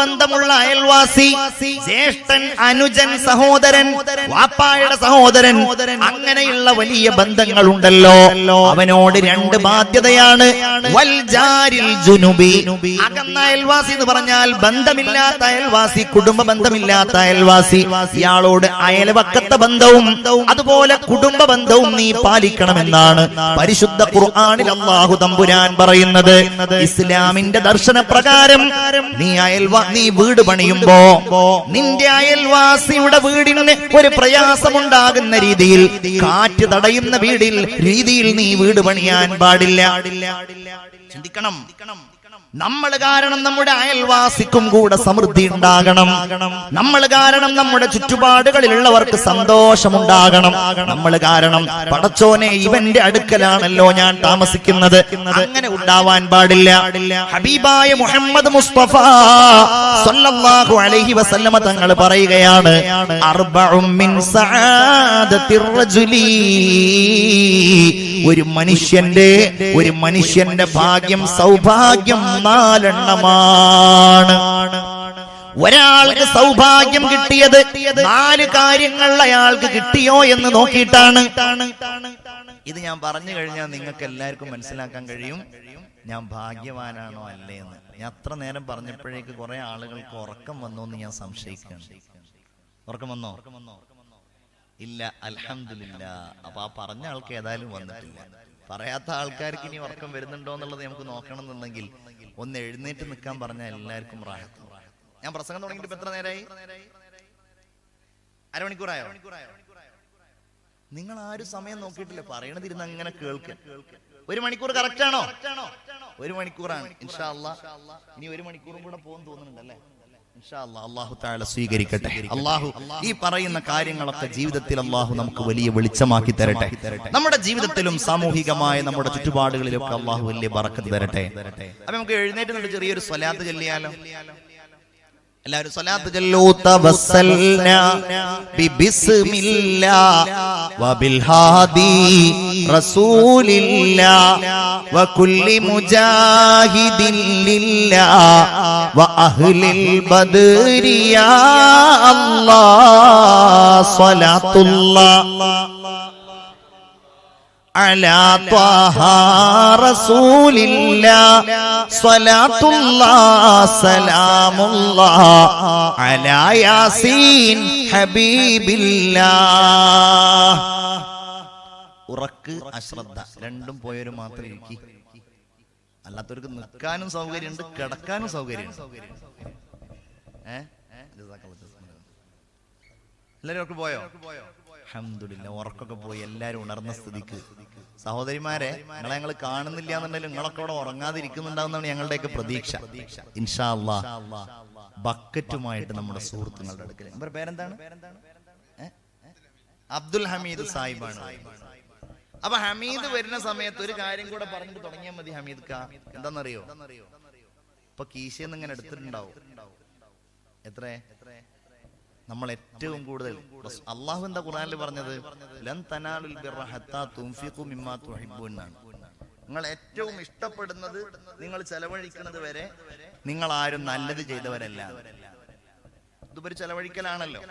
ബന്ധമുള്ള അയൽവാസി ജ്യേഷ്ഠൻ അനുജൻ സഹോദരൻ വാപ്പായുടെ സഹോദരൻ അങ്ങനെയുള്ള വലിയ ബന്ധങ്ങളുണ്ടല്ലോ. അവനോട് രണ്ട് ബാധ്യതയാണ്. അകന്ന അയൽവാസി എന്ന് പറഞ്ഞാൽ ബന്ധമില്ലാത്ത അയൽവാസി കുടുംബ ബന്ധമില്ലാത്ത അയൽവാസി. ഇയാളോട് അയൽവക്കത്തെ ബന്ധവും അതുപോലെ കുടുംബ ബന്ധവും നീ പാലിക്കണമെന്നാണ് പരിശുദ്ധ ഖുർആനിൽ അള്ളാഹു തമ്പുരാൻ പറയുന്നത്. ഇസ്ലാമിന്റെ ദർശന പ്രകാരം നീ അയൽവാ നീ വീട് പണിയുമ്പോ നിന്റെ അയൽവാസിയുടെ വീടിന് ഒരു പ്രയാസമുണ്ടാകുന്ന രീതിയിൽ കാറ്റ് തടയുന്ന വീടിൽ രീതിയിൽ നീ വീട് പണിയാൻ പാടില്ല. ചിന്തിക്കണം. നമ്മൾ കാരണം നമ്മുടെ അയൽവാസിക്കും കൂടെ സമൃദ്ധി ഉണ്ടാകണം. നമ്മൾ കാരണം നമ്മുടെ ചുറ്റുപാടുകളിലുള്ളവർക്ക് സന്തോഷമുണ്ടാകണം. നമ്മൾ കാരണം പടച്ചോനെ ഇവന്റെ അടുക്കലാണല്ലോ ഞാൻ താമസിക്കുന്നത്. അങ്ങനെ ഉണ്ടാവാൻ പാടില്ല. ഹബീബായ മുഹമ്മദ് മുസ്തഫ സല്ലല്ലാഹു അലൈഹി വസല്ലമ തങ്ങൾ പറയുകയാണ് അർബഉം മിൻ സആദത്തിർ റജുലി. ഒരു മനുഷ്യന്റെ ഒരു മനുഷ്യന്റെ ഭാഗ്യം സൗഭാഗ്യം നാലെണ്ണമാണ്. ഒരാൾക്ക് സൗഭാഗ്യം കിട്ടിയത് നാല് കാര്യങ്ങൾ അയാൾക്ക് കിട്ടിയോ എന്ന് നോക്കിയിട്ടാണ്. ഇത് ഞാൻ പറഞ്ഞു കഴിഞ്ഞാൽ നിങ്ങൾക്ക് എല്ലാവർക്കും മനസ്സിലാക്കാൻ കഴിയും. ഞാൻ ഭാഗ്യവാനാണോ അല്ലേ എന്ന് ഞാൻ അത്ര നേരം പറഞ്ഞപ്പോഴേക്ക് കുറെ ആളുകൾക്ക് ഉറക്കം വന്നോ എന്ന് ഞാൻ സംശയിക്കുകയാണ്. ഉറക്കം വന്നോ? ഇല്ല അലഹമില്ല അപ്പൊ ആ പറഞ്ഞ ആൾക്ക് ഏതായാലും വന്നിട്ടില്ല. പറയാത്ത ആൾക്കാർക്ക് ഇനി ഉറക്കം വരുന്നുണ്ടോ എന്നുള്ളത് നമുക്ക് നോക്കണം എന്നുണ്ടെങ്കിൽ ഒന്ന് എഴുന്നേറ്റ് നിൽക്കാൻ പറഞ്ഞാൽ എല്ലാവർക്കും റാഹത്ത്. ഞാൻ പ്രസംഗം തുടങ്ങിയിട്ട് എത്ര നേരമായി അരമണിക്കൂറായോ? നിങ്ങൾ ആരും സമയം നോക്കിയിട്ടില്ല. പറയണതിരുന്ന് അങ്ങനെ കേൾക്ക്. ഒരു മണിക്കൂർ കറക്റ്റ് ആണോ? ഒരു മണിക്കൂറാണ്. ഇൻഷാ അല്ലാ. ഇനി ഒരു മണിക്കൂറും കൂടെ പോകുന്നു തോന്നുന്നുണ്ടല്ലേ? അള്ളാഹു താഴെ സ്വീകരിക്കട്ടെ. അള്ളാഹു ഈ പറയുന്ന കാര്യങ്ങളൊക്കെ ജീവിതത്തിൽ അള്ളാഹു നമുക്ക് വലിയ വെളിച്ചമാക്കി തരട്ടെ. നമ്മുടെ ജീവിതത്തിലും സാമൂഹികമായ നമ്മുടെ ചുറ്റുപാടുകളിലൊക്കെ അള്ളാഹു വലിയ പറക്കത്ത് തരട്ടെ. അപ്പൊ നമുക്ക് എഴുന്നേറ്റ് ചെറിയൊരു സ്വലാത്ത് ചൊല്ലിയാലോ? എല്ലാവരും വബിൽ ഹാദി വകുല്ലി മുജാഹിദിൻ വഅഹ്ലിൽ على طه رسول الله صلاة الله سلام الله على ياسين حبيب الله ഉറക്ക് അശ്രദ്ധ രണ്ടും പോയവര് മാത്രം ഇരിക്കി അല്ലാത്തവർക്ക് നിൽക്കാനും സൗകര്യമുണ്ട് കിടക്കാനും സൗകര്യമുണ്ട് ഏ എല്ലാരും ഒക്കെ പോയോ അൽഹംദുലില്ലാ ഉറക്കൊക്കെ പോയി എല്ലാരും ഉണർന്ന സ്ഥിതിക്ക്. സഹോദരിമാരെ നിങ്ങളെ ഞങ്ങൾ കാണുന്നില്ല എന്നുണ്ടെങ്കിലും നിങ്ങളൊക്കെ അവിടെ ഉറങ്ങാതിരിക്കുന്നുണ്ടാവുന്നതാണ് ഞങ്ങളുടെയൊക്കെ പ്രതീക്ഷ. ഇൻഷാ അള്ളാ ബക്കറ്റുമായിട്ട് നമ്മുടെ സുഹൃത്തുക്കളുടെ അടുക്കൽ പേരെന്താണ്? അബ്ദുൽ ഹമീദ് സാഹിബാണ്. അപ്പൊ ഹമീദ് വരുന്ന സമയത്ത് ഒരു കാര്യം കൂടെ പറഞ്ഞിട്ട് തുടങ്ങിയാൽ മതി ഹമീദ് കാ എന്താണെന്നറിയോ ഇപ്പൊ കീശയെന്ന് ഇങ്ങനെ എടുത്തിട്ടുണ്ടാവും. എത്ര? നമ്മൾ ഏറ്റവും കൂടുതൽ. അള്ളാഹു എന്താ ഖുർആനിൽ പറഞ്ഞത്? തനാലുൽ മിമ്മാ നിങ്ങൾ ഏറ്റവും ഇഷ്ടപ്പെടുന്നത് നിങ്ങൾ ചെലവഴിക്കുന്നത് വരെ നിങ്ങൾ ആരും നല്ലത് ചെയ്തവരല്ല. ഇതൊരു ചെലവഴിക്കലാണല്ലോ.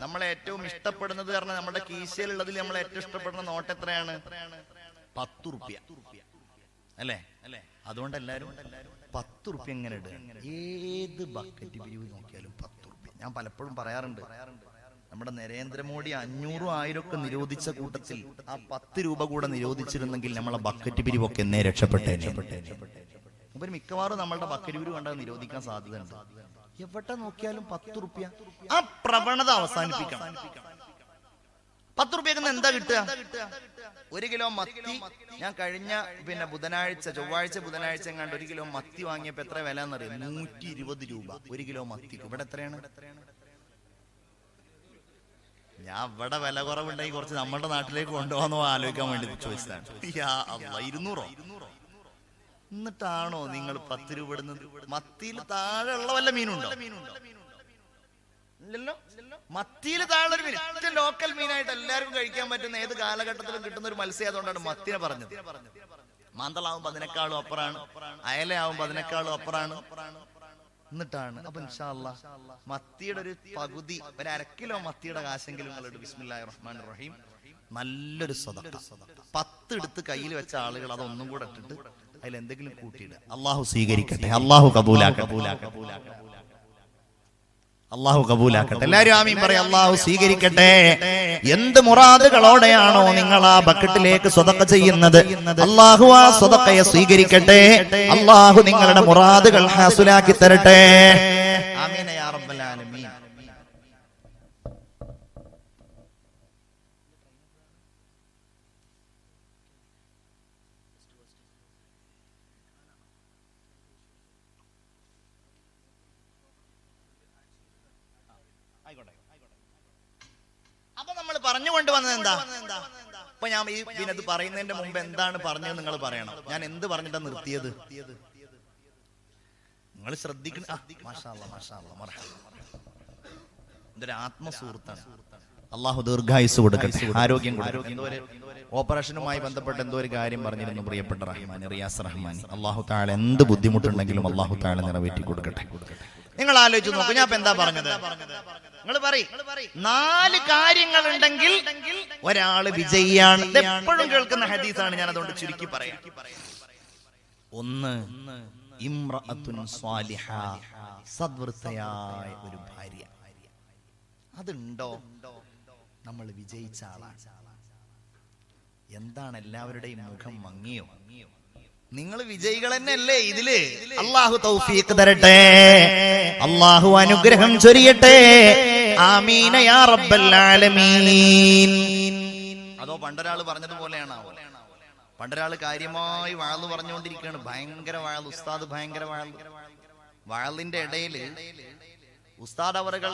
നമ്മളെ ഏറ്റവും ഇഷ്ടപ്പെടുന്നത് കാരണം നമ്മുടെ കീശയിലുള്ളതിൽ നമ്മൾ ഏറ്റവും ഇഷ്ടപ്പെടുന്ന നോട്ട് എത്രയാണ്? പത്ത് റുപ്യ. അല്ലേ? അല്ലേ അതുകൊണ്ട് എല്ലാരും പത്ത് റുപ്യ എങ്ങനെ ഇടുക. ഏത് ബക്കറ്റ് പിരിവ് നോക്കിയാലും പത്ത് ഞാൻ പലപ്പോഴും പറയാറുണ്ട് നമ്മുടെ നരേന്ദ്രമോദി അഞ്ഞൂറും ആയിരം ഒക്കെ നിരോധിച്ച കൂട്ടത്തിൽ ആ പത്ത് രൂപ കൂടെ നിരോധിച്ചിരുന്നെങ്കിൽ നമ്മളെ ബക്കറ്റ് പിരിവൊക്കെ എന്നേ രക്ഷപ്പെട്ടേ അപ്പൊ മിക്കവാറും നമ്മളുടെ ബക്കറ്റ് പിരിവ് കണ്ടാൽ നിരോധിക്കാൻ സാധ്യതയുണ്ട്. എവിടെ നോക്കിയാലും പത്ത് റുപ്യ. ആ പ്രവണത അവസാനിപ്പിക്കണം. പത്ത് റുപ്യക്ക് എന്താ കിട്ടുക? ഒരു കിലോ മത്തി. ഞാൻ കഴിഞ്ഞ പിന്നെ ബുധനാഴ്ച ചൊവ്വാഴ്ച ബുധനാഴ്ച എങ്ങാണ്ട് ഒരു കിലോ മത്തി വാങ്ങിയപ്പോ എത്ര വില എന്നറിയാം നൂറ്റി ഇരുപത് രൂപ. ഒരു കിലോ മത്തിക്ക്. ഇവിടെ എത്രയാണ്? ഞാൻ ഇവിടെ വില കുറവുണ്ടെങ്കിൽ കുറച്ച് നമ്മുടെ നാട്ടിലേക്ക് കൊണ്ടുപോകാന്നോ ആലോചിക്കാൻ വേണ്ടി ചോദിച്ചതാണ്. ഇരുന്നൂറോ? എന്നിട്ടാണോ നിങ്ങൾ പത്ത് രൂപ ഇടുന്നത്? മത്തിയിൽ താഴെ ഉള്ള വല്ല മീനുണ്ടോ? ഇല്ലല്ലോ മത്തിയിൽ താഴെ ഒരു മീൻ ഏറ്റവും ലോക്കൽ മീനായിട്ട് എല്ലാവർക്കും കഴിക്കാൻ പറ്റുന്ന ഏത് കാലഘട്ടത്തിലും കിട്ടുന്ന ഒരു മത്സ്യം അതുകൊണ്ടാണ് മത്തിനെ പറഞ്ഞത്. മാന്തളാവുമ്പോ അതിനേക്കാളും അപ്പുറാണ്. അയലയാവുമ്പോ അതിനേക്കാളും അപ്പുറാണ്. എന്നിട്ടാണ്. അപ്പൊ മത്തിയുടെ ഒരു പകുതി ഒരു അരക്കിലോ കിലോ മത്തിയുടെ കാശെങ്കിലും നിങ്ങളുടെ ബിസ്മില്ലാഹി റഹ്മാൻ റഹീം നല്ലൊരു സ്വതക്ക. പത്ത് എടുത്ത് കയ്യിൽ വെച്ച ആളുകൾ അതൊന്നും കൂടെ ഇട്ടിട്ട് അതിൽ എന്തെങ്കിലും കൂട്ടിയിടുക. അള്ളാഹു സ്വീകരിക്കട്ടെ. അള്ളാഹു കബൂലാക്കട്ടെ. അള്ളാഹു കബൂലാക്കട്ടെ. എല്ലാവരും ആമീൻ പറയാം. അള്ളാഹു സ്വീകരിക്കട്ടെ. എന്ത് മുറാദുകളോടെയാണോ നിങ്ങൾ ആ ബക്കറ്റിലേക്ക് സ്വതക്ക ചെയ്യുന്നത്? അള്ളാഹു ആ സ്വതക്കയെ സ്വീകരിക്കട്ടെ. അള്ളാഹു നിങ്ങളുടെ മുറാദുകൾ ഹാസുലാക്കി തരട്ടെ. ആമീന യാ റബ്ബൽ ആലമീൻ. പറഞ്ഞുകൊണ്ട് വന്നത് എന്താ? അപ്പൊ ഞാൻ ഈ ഇത് പറയുന്നതിന്റെ മുമ്പ് എന്താണ് പറഞ്ഞത് നിങ്ങൾ പറയണം. ഞാൻ എന്ത് പറഞ്ഞിട്ടാ നിർത്തിയത്? നിങ്ങൾ ശ്രദ്ധിക്കണം. ഇതൊരു ആത്മസുഹൃത്താണ്. അള്ളാഹു ദീർഘായുസ് കൊടുക്കട്ടെ ആരോഗ്യം ഓപ്പറേഷനുമായി ബന്ധപ്പെട്ട് എന്തോ ഒരു കാര്യം പറഞ്ഞിരുന്നു പ്രിയപ്പെട്ട റഹ്മാൻ റിയാസ് റഹ്മാൻ അള്ളാഹു താഴെ എന്ത് ബുദ്ധിമുട്ടുണ്ടെങ്കിലും അള്ളാഹു താഴെ നിറവേറ്റി കൊടുക്കട്ടെ നിങ്ങൾ ആലോചിച്ച് നോക്കൂ ഞാൻ എന്താ പറഞ്ഞത്? നിങ്ങൾ പറയും. നാല് കാര്യങ്ങൾ ഉണ്ടെങ്കിൽ ഒരാൾ വിജയിയാണ്. എപ്പോഴും കേൾക്കുന്ന ഹദീസാണ് ഞാൻ അതുകൊണ്ട് ചുരുക്കി പറയാം. ഒന്ന് സദ്വൃത്തയായ ഒരു ഭാര്യ. അതുണ്ടോ? നമ്മൾ വിജയിച്ച ആളാണ്. എന്താണ് എല്ലാവരുടെയും മുഖം മങ്ങിയോ? നിങ്ങൾ വിജയികൾ തന്നെയല്ലേ ഇതിൽ? അള്ളാഹു തൗഫീഖ് തരട്ടെ. അള്ളാഹു അനുഗ്രഹം ചൊരിയട്ടെ. ആമീന യാ റബ്ബൽ ആലമീൻ അതോ പണ്ടൊരാൾ പറഞ്ഞതുപോലെയാണ്? പണ്ടൊരാൾ കാര്യമായി വാൾ പറഞ്ഞുകൊണ്ടിരിക്കുകയാണ്. ഭയങ്കര വാൾ ഉസ്താദ് ഭയങ്കര വാൾ വാളിന്റെ ഇടയിൽ ഉസ്താദ് അവറുകൾ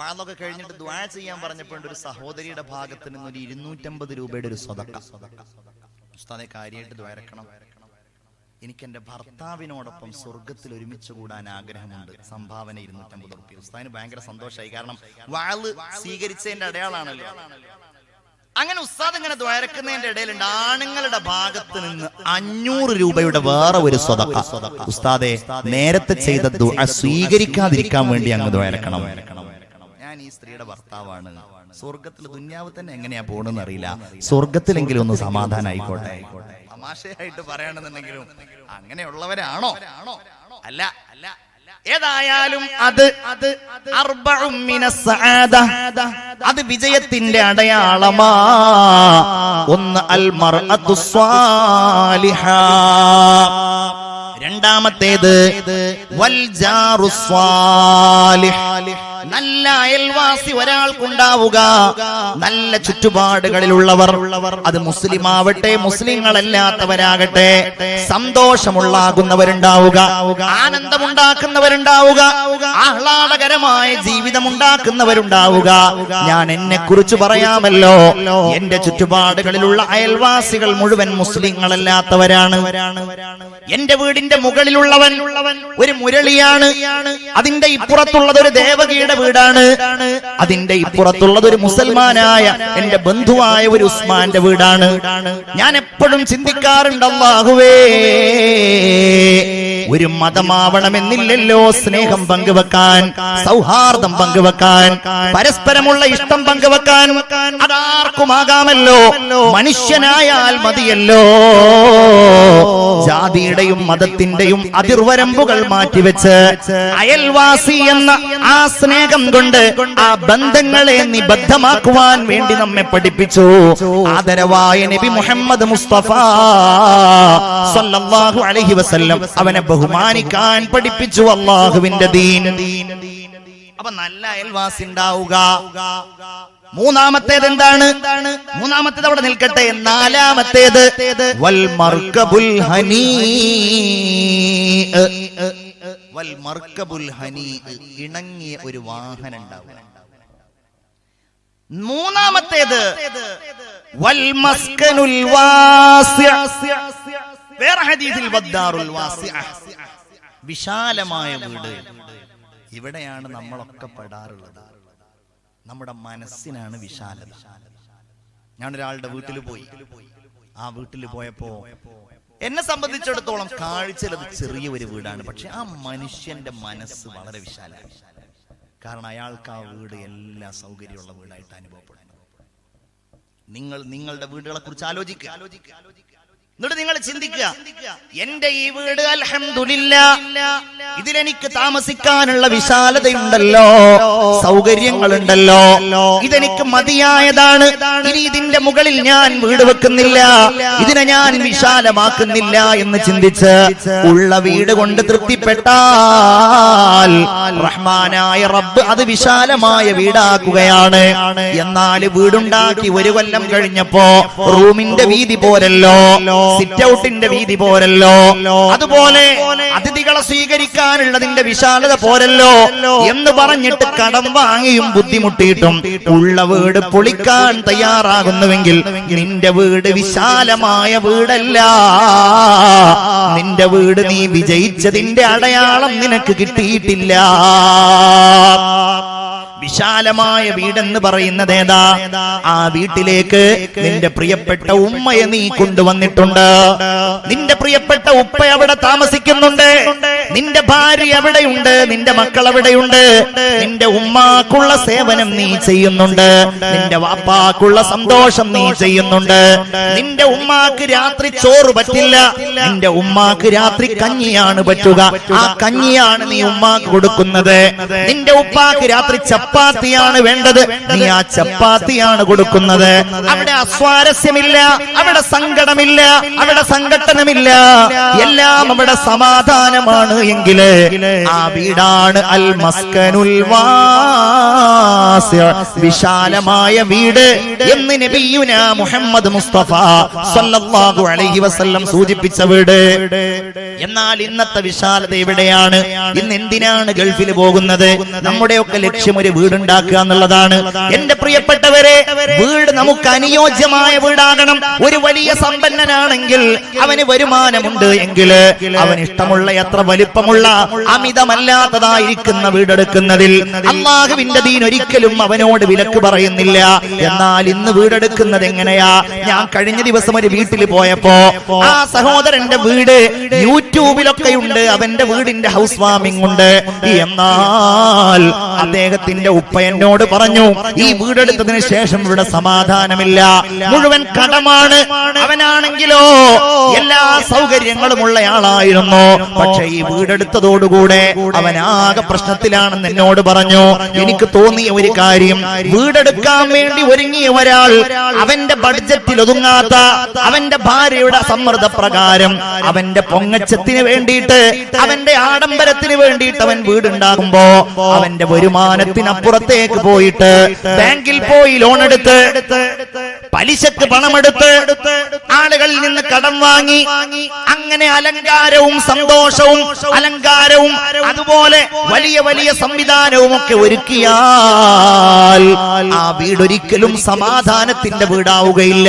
വാളൊക്കെ കഴിഞ്ഞിട്ട് ദ്വാ ചെയ്യാൻ പറഞ്ഞപ്പോൾ ഒരു സഹോദരിയുടെ ഭാഗത്ത് നിന്ന് ഒരു ഇരുന്നൂറ്റമ്പത് രൂപയുടെ ഒരു സ്വതക്ക. ഉസ്താദെ കാര്യമായിട്ട് ദ്വാരക്കണം എനിക്ക് എന്റെ ഭർത്താവിനോടൊപ്പം സ്വർഗത്തിൽ ഒരുമിച്ച് കൂടാൻ ആഗ്രഹമുണ്ട്. സംഭാവന ഇരുന്നൂറ്റമ്പത് റുപ്യ. ഉസ്താദിന് ഭയങ്കര സന്തോഷമായി കാരണം വാൾ സ്വീകരിച്ചതിന്റെ അടയാളാണല്ലോ. അങ്ങനെ ഉസ്താദ് ഇങ്ങനെ ദ്വാരക്കുന്നതിന്റെ ഇടയിലുണ്ട്. ആണുങ്ങളുടെ ഭാഗത്ത് നിന്ന് അഞ്ഞൂറ് രൂപയുടെ വേറെ ഒരു സ്വതക്ക. ഉസ്താദെ നേരത്തെ ചെയ്ത സ്വീകരിക്കാതിരിക്കാൻ വേണ്ടി അങ്ങ് ദ്വാരക്കണം. സ്ത്രീയുടെ ഭർത്താവാണ്. സ്വർഗത്തിൽ ദുന്യാവ് തന്നെ എങ്ങനെയാ പോണെന്ന് അറിയില്ല. സ്വർഗത്തിലെങ്കിലും ഒന്ന് സമാധാനായിക്കോട്ടെ. തമാശയായിട്ട് പറയണമെന്നുണ്ടെങ്കിലും അങ്ങനെയുള്ളവരാണോ? അല്ല. അല്ല. ഏതായാലും അത് അത് അത് വിജയത്തിന്റെ അടയാളമാ. ഒന്ന് അൽമർ രണ്ടാമത്തേത് വൽ ജാറു സ്വാലിഹ്. നല്ല അയൽവാസി ഒരാൾക്കുണ്ടാവുക. നല്ല ചുറ്റുപാടുകളിലുള്ളവർ. അത് മുസ്ലിം ആവട്ടെ മുസ്ലിങ്ങളല്ലാത്തവരാകട്ടെ. സന്തോഷമുള്ളാകുന്നവരുണ്ടാവുക. ആനന്ദമുണ്ടാക്കുന്നവരുണ്ടാവുക. ആഹ്ലാദകരമായ ജീവിതം ഉണ്ടാക്കുന്നവരുണ്ടാവുക ഞാൻ എന്നെ കുറിച്ച് പറയാമല്ലോ. എന്റെ ചുറ്റുപാടുകളിലുള്ള അയൽവാസികൾ മുഴുവൻ മുസ്ലിങ്ങളല്ലാത്തവരാണ്. എന്റെ വീടിന്റെ മുകളിലുള്ളവൻ ഒരു മുരളിയാണ്. അതിന്റെ ഇപ്പുറത്തുള്ളത് ഒരു ദേവകിയുടെ വീടാണ്. അതിന്റെ ഇപ്പുറത്തുള്ളത് ഒരു മുസൽമാനായ എന്റെ ബന്ധുവായ ഒരു ഉസ്മാന്റെ വീടാണ്. ഞാൻ എപ്പോഴും ചിന്തിക്കാറുണ്ട് അള്ളാഹുവേ ഒരു മതമാവണമെന്നില്ലല്ലോ സ്നേഹം പങ്കുവെക്കാൻ സൗഹാർദ്ദം പങ്കുവെക്കാൻ പരസ്പരമുള്ള ഇഷ്ടം പങ്കുവെക്കാൻ. അതാർക്കുമാകാമല്ലോ മനുഷ്യനായാൽ മതിയല്ലോ. ജാതിയുടെയും മതത്തിന്റെയും അതിർവരമ്പുകൾ മാറ്റിവെച്ച് അയൽവാസി എന്ന ആ സ്നേഹം കൊണ്ട് ആ ബന്ധങ്ങളെ നിബദ്ധമാക്കുവാൻ വേണ്ടി നമ്മെ പഠിപ്പിച്ചു. ആദരവായ നബി മുഹമ്മദ് മുസ്തഫ സല്ലല്ലാഹു അലൈഹി വസല്ലം അവനെ ബഹുമാനിക്കാൻ പഠിപ്പിച്ചു. അള്ളാഹുവിന്റെ ദീൻ. അപ്പൊ നല്ല അയൽവാസി ഉണ്ടാവുക. മൂന്നാമത്തേത് എന്താണ്? മൂന്നാമത്തേത് അവിടെ നിൽക്കട്ടെ. നാലാമത്തേത് വൽ മർക്കബുൽ ഹനീ. വൽ മർക്കബുൽ ഹനീ ഇണങ്ങിയ ഒരു വാഹനം ഉണ്ടാവുക. മൂന്നാമത്തേത് വൽ മസ്കനുൽ വേറെ ഹദീസിൽ വിശാലമായ വീട്. ഇവിടെയാണ് നമ്മളൊക്കെ പെടാറുള്ളത്. നമ്മുടെ മനസ്സിനാണ് വിശാലത. ഞാൻ ഒരാളുടെ വീട്ടിൽ പോയി. ആ വീട്ടിൽ പോയപ്പോ എന്നെ സംബന്ധിച്ചിടത്തോളം കാഴ്ചയിൽ അത് ചെറിയ ഒരു വീടാണ്. പക്ഷെ ആ മനുഷ്യന്റെ മനസ്സ് വളരെ വിശാലമാണ്. കാരണം അയാൾക്ക് ആ വീട് എല്ലാ സൗകര്യമുള്ള വീടായിട്ട് അനുഭവപ്പെടുന്നു. നിങ്ങൾ നിങ്ങളുടെ വീടുകളെ കുറിച്ച് ആലോചിക്കുക. എന്നിട്ട് നിങ്ങൾ ചിന്തിക്കുക എന്റെ ഈ വീട് അലഹമില്ല ഇതിലെനിക്ക് താമസിക്കാനുള്ള വിശാലതയുണ്ടല്ലോ സൗകര്യങ്ങളുണ്ടല്ലോ. ഇതെനിക്ക് മതിയായതാണ്. ഇനി ഇതിന്റെ മുകളിൽ ഞാൻ വീട് വെക്കുന്നില്ല. ഇതിനെ ഞാൻ വിശാലമാക്കുന്നില്ല എന്ന് ചിന്തിച്ച് ഉള്ള വീട് കൊണ്ട് തൃപ്തിപ്പെട്ടാൽ റഹ്മാനായ റബ്ബ് അത് വിശാലമായ വീടാക്കുകയാണ്. എന്നാൽ വീടുണ്ടാക്കി ഒരു കൊല്ലം കഴിഞ്ഞപ്പോ റൂമിന്റെ വീതി പോരല്ലോ. സിറ്റ് ഔട്ടിന്റെ വീതി പോരല്ലോ. അതുപോലെ അതിഥികളെ സ്വീകരിക്കാനുള്ളതിന്റെ വിശാലത പോരല്ലോ എന്ന് പറഞ്ഞിട്ട് കടം വാങ്ങിയും ബുദ്ധിമുട്ടിയിട്ടും ഉള്ള വീട് പൊളിക്കാൻ തയ്യാറാകുന്നുവെങ്കിൽ നിന്റെ വീട് വിശാലമായ വീടല്ല. നിന്റെ വീട് നീ വിജയിച്ചതിന്റെ അടയാളം നിനക്ക് കിട്ടിയിട്ടില്ല. വിശാലമായ വീടെന്ന് പറയുന്നത് ഏതാ? ആ വീട്ടിലേക്ക് നിന്റെ പ്രിയപ്പെട്ട ഉമ്മയെ നീ കൊണ്ടുവന്നിട്ടുണ്ട്. നിന്റെ പ്രിയപ്പെട്ട ഉപ്പ അവിടെ താമസിക്കുന്നുണ്ട്. നിന്റെ ഭാര്യ എവിടെയുണ്ട് നിന്റെ മക്കൾ എവിടെയുണ്ട് നിന്റെ ഉമ്മാക്കുള്ള സേവനം നീ ചെയ്യുന്നുണ്ട്. നിന്റെ വാപ്പാക്കുള്ള സന്തോഷം നീ ചെയ്യുന്നുണ്ട്. നിന്റെ ഉമ്മാക്ക് രാത്രി ചോറ് പറ്റില്ല. നിന്റെ ഉമ്മാക്ക് രാത്രി കഞ്ഞിയാണ് പറ്റുക. ആ കഞ്ഞിയാണ് നീ ഉമ്മാക്ക് കൊടുക്കുന്നത്. നിന്റെ ഉപ്പാക്ക് രാത്രി ചപ്പാത്തിയാണ് വേണ്ടത്. നീ ആ ചപ്പാത്തിയാണ് കൊടുക്കുന്നത്. അവിടെ അസ്വാരസ്യമില്ല. അവിടെ സങ്കടമില്ല. അവിടെ സംഘട്ടനമില്ല എല്ലാം അവിടെ സമാധാനമാണ് എങ്കിൽ. ആ വീടാണ് അൽ മസ്കനുൽ. വിശാലമായ വീട് എന്ന് നബിയുന മുഹമ്മദ് മുസ്തഫ സല്ലല്ലാഹു അലൈഹി വസല്ലം സൂചിപ്പിച്ച വീട്. എന്നാൽ ഇന്നത്തെ വിശാലത എവിടെയാണ്? ഇന്ന് എന്തിനാണ് ഗൾഫിൽ പോകുന്നത്? നമ്മുടെ ഒക്കെ ലക്ഷ്യം ഒരു വീടുണ്ടാക്കുക എന്നുള്ളതാണ്. എന്റെ പ്രിയപ്പെട്ടവരെ വീട് നമുക്ക് അനുയോജ്യമായ വീടാകണം. ഒരു വലിയ സമ്പന്നനാണെങ്കിൽ അവന് വരുമാനമുണ്ട് എങ്കിൽ അവൻ ഇഷ്ടമുള്ള എത്ര വലിപ്പമുള്ള അമിതമല്ലാത്തതായിരിക്കുന്ന വീടെടുക്കുന്നതിൽ അള്ളാഹുവിന്റെ ദീൻ ഒരിക്കലും അവനോട് വിലക്ക് പറയുന്നില്ല. എന്നാൽ ഇന്ന് വീടെടുക്കുന്നത് എങ്ങനെയാ? ഞാൻ കഴിഞ്ഞ ദിവസം ഒരു വീട്ടിൽ പോയപ്പോ ആ സഹോദരന്റെ വീട് യൂട്യൂബിലൊക്കെ ഉണ്ട്. അവന്റെ വീടിന്റെ ഹൗസ് വാമിംഗ് ഉണ്ട്. എന്നാൽ അദ്ദേഹത്തിന്റെ ഉപ്പ എന്നോട് പറഞ്ഞു ഈ വീടെടുത്തതിന് ശേഷം ഇവിടെ സമാധാനമില്ല. മുഴുവൻ കടമാണ് അവനാണെങ്കിലോ? എല്ലാ സൗകര്യങ്ങളുമുള്ള ആളായിരുന്നു പക്ഷെ ഈ വീടെടുത്തതോടുകൂടെ അവനാകെ പ്രശ്നത്തിലാണെന്ന് എന്നോട് പറഞ്ഞു. എനിക്ക് തോന്നിയ ഒരു കാര്യം വീടെടുക്കാൻ വേണ്ടി ഒരുങ്ങിയ ഒരാൾ അവന്റെ ബഡ്ജറ്റിൽ ഒതുങ്ങാത്ത അവന്റെ ഭാര്യയുടെ സമ്മർദ്ദ പ്രകാരം അവന്റെ പൊങ്ങച്ചത്തിന് വേണ്ടിയിട്ട് അവന്റെ ആഡംബരത്തിന് വേണ്ടിയിട്ട് അവൻ വീടുണ്ടാകുമ്പോ അവന്റെ വരുമാനത്തിനപ്പുറത്തേക്ക് പോയിട്ട് ബാങ്കിൽ പോയി ലോൺ എടുത്ത് പലിശക്ക് പണമെടുത്ത് ആളുകളിൽ നിന്ന് കടം വാങ്ങി അങ്ങനെ അലങ്കാരവും സന്തോഷവും അലങ്കാരവും അതുപോലെ വലിയ വലിയ സംവിധാനവും ഒക്കെ ഒരുക്കിയാൽ ആ വീടൊരിക്കലും സമാധാനത്തിന്റെ വീടാവുകയില്ല.